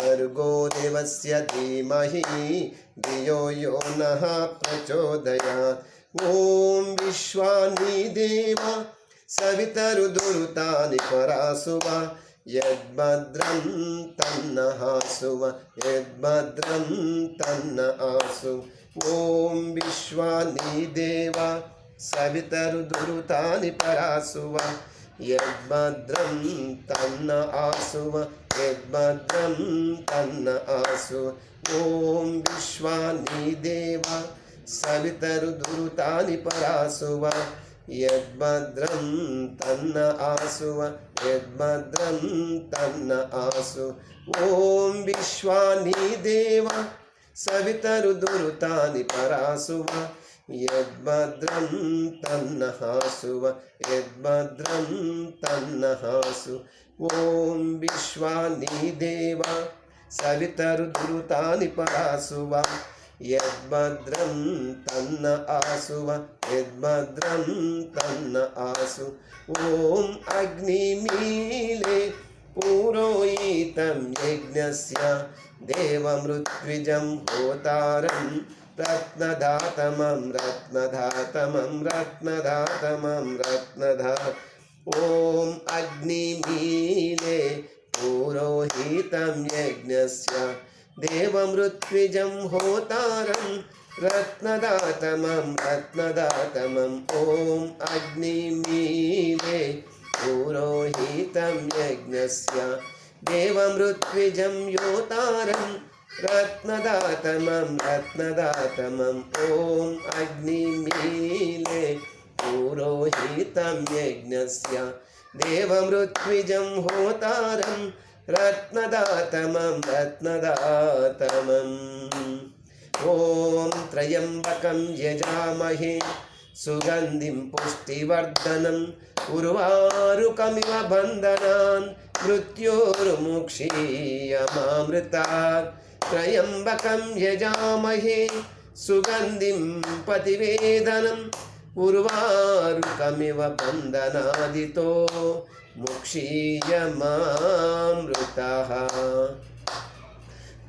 भर्गो देवस्य धीमहि धियो यो नः प्रचोदयात् ॐ विश्वानि देव सवितरुदुरुतानि परासुव यद्भद्रं तन्न आसुव यद्भद्रं तन्न आसु ॐ विश्वानि देव सवितरुदुरुतानि परासुव यद्भद्रं तन्न आसुव यद्भद्रं तन्न आसु ॐ विश्वानि देव सवितरुदुरुतानि परासुव यद्भद्रं तन्न आसुव यद्भद्रं तन्न आसु ॐ विश्वानि देव सवितरुदुरुतानि परासुव यद्भद्रं యద్భద్రం తన్నహాసువ యద్భద్రం తన్నహాసు ఓం విశ్వాని దేవ సవితరు దురుతాని పరాసువ యద్భద్రం తన్న ఆసువ యద్భద్రం తన్న ఆసు ఓం అగ్నిమీలే పూరోయితం యజ్ఞస్య. దేవమృత్విజం హోతారం रत्नधातमं रत्नधातमं रत्नधातमं रत्नधा ॐ अग्निमीले पुरोहितं यज्ञस्य देवमृत्विजं होतारं रत्नदातमं रत्नदातमम् ॐ अग्निमीले पुरोहितं यज्ञस्य देवमृत्विजं योतारं रत्नदातमं रत्नदातमम् ॐ अग्निमीले पुरोहितं यज्ञस्य देवमृत्विजं होतारं रत्नदातमं रत्नदातमम् ॐ त्र्यम्बकं यजामहे सुगन्धिं पुष्टिवर्धनम् उर्वारुकमिव बन्धनान् मृत्योर्मुक्षीयमामृतात् त्र्यम्बकं यजामहे सुगन्धिं पतिवेदनम् उर्वारुकमिव बन्धनादितो मुक्षीयमामृतः।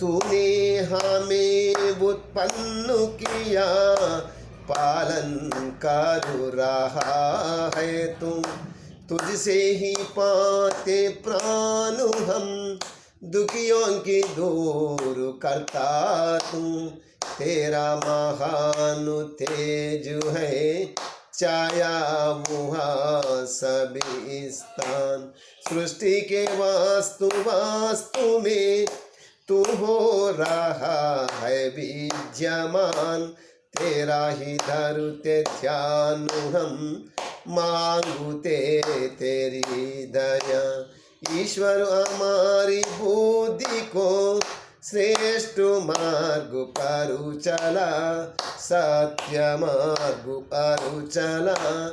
तूने हमें उत्पन्न किया, पालन तू। तुझसे ही पाते प्राण हम दुखियों की दूर करता तू तेरा महान तेज है, छाया वहाँ सभी स्थान। सृष्टि के वास्तु वास्तु में तू हो रहा है विद्यमान। तेरा ही धरुते ध्यान हम मांगुते तेरी दया। ईश्वर हमारी बुद्धि को श्रेष्ठ मार्ग पर चला, सत्य मार्ग पर चला,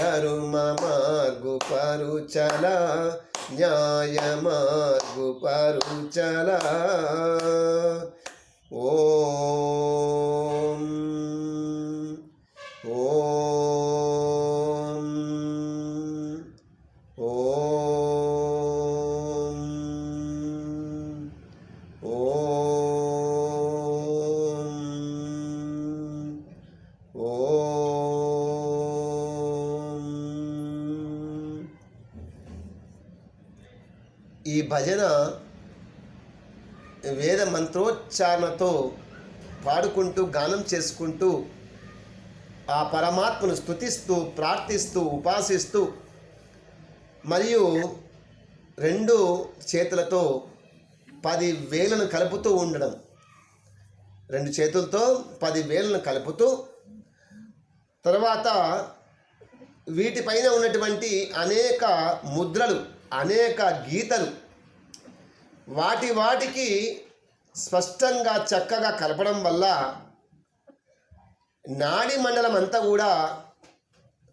धर्म मार्ग पर चला, न्याय मार्ग पर चला। ओम ఈ భజన వేద మంత్రోచ్చారణతో పాడుకుంటూ గానం చేసుకుంటూ ఆ పరమాత్మను స్తుతిస్తూ ప్రార్థిస్తూ ఉపాసిస్తూ మరియు రెండు చేతులతో పది వేలను కలుపుతూ ఉండడం. రెండు చేతులతో పది వేలను కలుపుతూ తర్వాత వీటిపైన ఉన్నటువంటి అనేక ముద్రలు అనేక గీతలు. వాటి వాటికి స్పష్టంగా చక్కగా కలపడం వల్ల నాడి మండలం అంతా కూడా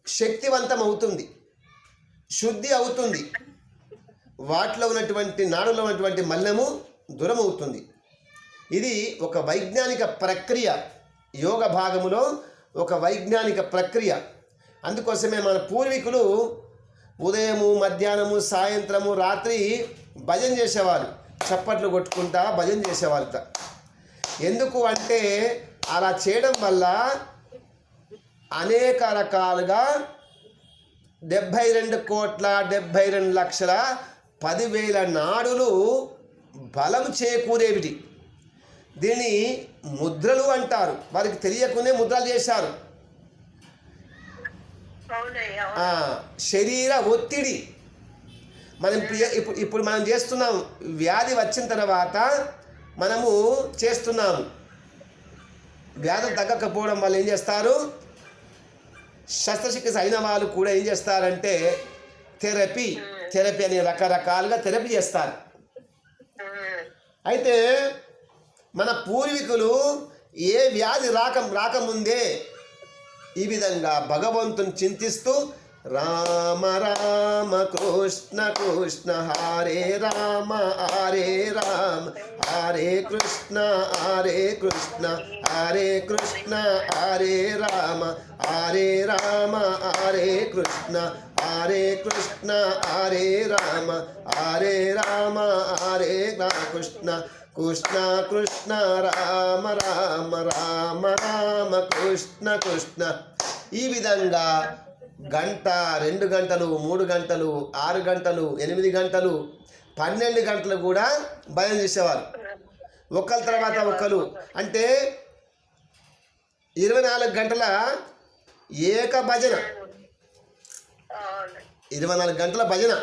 శక్తివంతం అవుతుంది శుద్ధి అవుతుంది. వాటిలో ఉన్నటువంటి నాడులో ఉన్నటువంటి మల్లెము దూరం అవుతుంది. ఇది ఒక వైజ్ఞానిక ప్రక్రియ యోగ భాగములో ఒక వైజ్ఞానిక ప్రక్రియ. అందుకోసమే మన పూర్వీకులు ఉదయము మధ్యాహ్నము సాయంత్రము రాత్రి భజన చేసేవారు చప్పట్లు కొట్టుకుంటా భజన చేసేవారు ఎందుకు అంటే అలా చేయడం వల్ల అనేక రకాలుగా డెబ్భై రెండు కోట్ల డెబ్భై రెండు లక్షల పదివేల నాడులు బలం చేకూరేవిటి. దీన్ని ముద్రలు అంటారు. వారికి తెలియకునే ముద్రలు చేశారు. శరీర ఒత్తిడి. మనం ఇప్పుడు ఇప్పుడు మనం చేస్తున్నాం వ్యాధి వచ్చిన తర్వాత మనము చేస్తున్నాము. వ్యాధులు తగ్గకపోవడం వల్ల ఏం చేస్తారు? శస్త్రచికిత్స అయిన వాళ్ళు కూడా ఏం చేస్తారంటే థెరపీ థెరపీ అని రకరకాలుగా థెరపీ చేస్తారు. అయితే మన పూర్వీకులు ఏ వ్యాధి రాక రాకముందే ఈ విధంగా భగవంతుని చింతిస్తూ రామ రామ కృష్ణ కృష్ణ హరే రామ హరే రామ హరే కృష్ణ హరే కృష్ణ హరే కృష్ణ హరే రామ హరే రామ హరే కృష్ణ హరే కృష్ణ హరే రామ హరే రామ హరే కృష్ణ కృష్ణ కృష్ణ రామ రామ రామ రామ కృష్ణ కృష్ణ. ఈ విధంగా గంట రెండు గంటలు మూడు గంటలు ఆరు గంటలు ఎనిమిది గంటలు పన్నెండు గంటలు కూడా భయం చేసేవారు. ఒకరి తర్వాత ఒకరు అంటే ఇరవై నాలుగు గంటల ఏక భజన. ఇరవై నాలుగు గంటల భజన.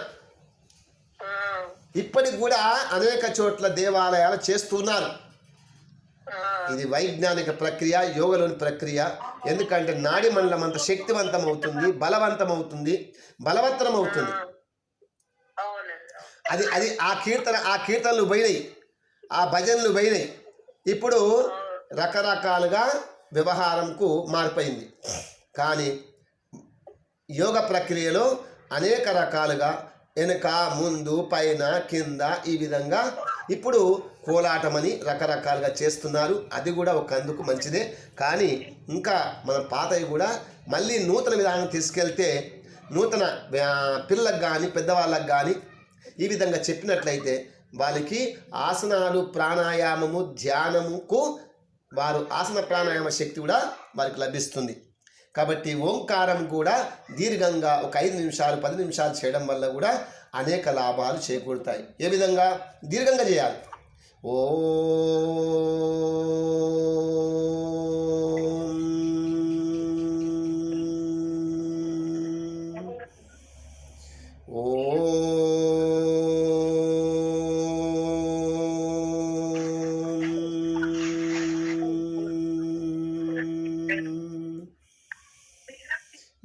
ఇప్పటికి కూడా అనేక చోట్ల దేవాలయాలు చేస్తున్నారు. ఇది వైజ్ఞానిక ప్రక్రియ యోగలోని ప్రక్రియ. ఎందుకంటే నాడి మండలం అంత శక్తివంతం అవుతుంది బలవంతం అవుతుంది బలవత్తరం అవుతుంది అది అది ఆ కీర్తన ఆ కీర్తనలు పోయినాయి. ఆ భజనలు పోయినాయి. ఇప్పుడు రకరకాలుగా వ్యవహారంకు మారిపోయింది. కానీ యోగ ప్రక్రియలో అనేక రకాలుగా వెనుక ముందు పైన కింద ఈ విధంగా ఇప్పుడు కోలాటమని రకరకాలుగా చేస్తున్నారు. అది కూడా ఒక అందుకు మంచిదే. కానీ ఇంకా మన పాతవి కూడా మళ్ళీ నూతన విధానం తీసుకెళ్తే నూతన పిల్లలకు కానీ పెద్దవాళ్ళకి కానీ ఈ విధంగా చెప్పినట్లయితే వాళ్ళకి ఆసనాలు ప్రాణాయామము ధ్యానముకు వారు ఆసన ప్రాణాయామ శక్తి కూడా వారికి లభిస్తుంది. కాబట్టి ఓంకారం కూడా దీర్ఘంగా ఒక ఐదు నిమిషాలు పది నిమిషాలు చేయడం వల్ల కూడా అనేక లాభాలు చేకూరుతాయి. ఏ విధంగా? దీర్ఘంగా చేయాలి. ఓ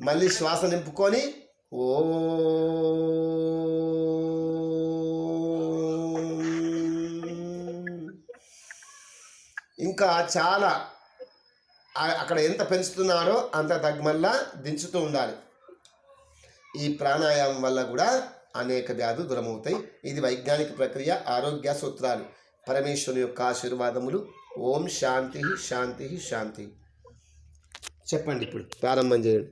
మళ్ళీ శ్వాస నింపుకొని ఓ ఇంకా చాలా అక్కడ ఎంత పెంచుతున్నారో అంత తగ్గమల్లా దించుతూ ఉండాలి. ఈ ప్రాణాయామం వల్ల కూడా అనేక వ్యాధులు దూరమవుతాయి. ఇది వైజ్ఞానిక ప్రక్రియ ఆరోగ్య సూత్రాలు. పరమేశ్వరుని యొక్క ఆశీర్వాదములు. ఓం శాంతి శాంతి శాంతి. చెప్పండి ఇప్పుడు ప్రారంభం చేయండి.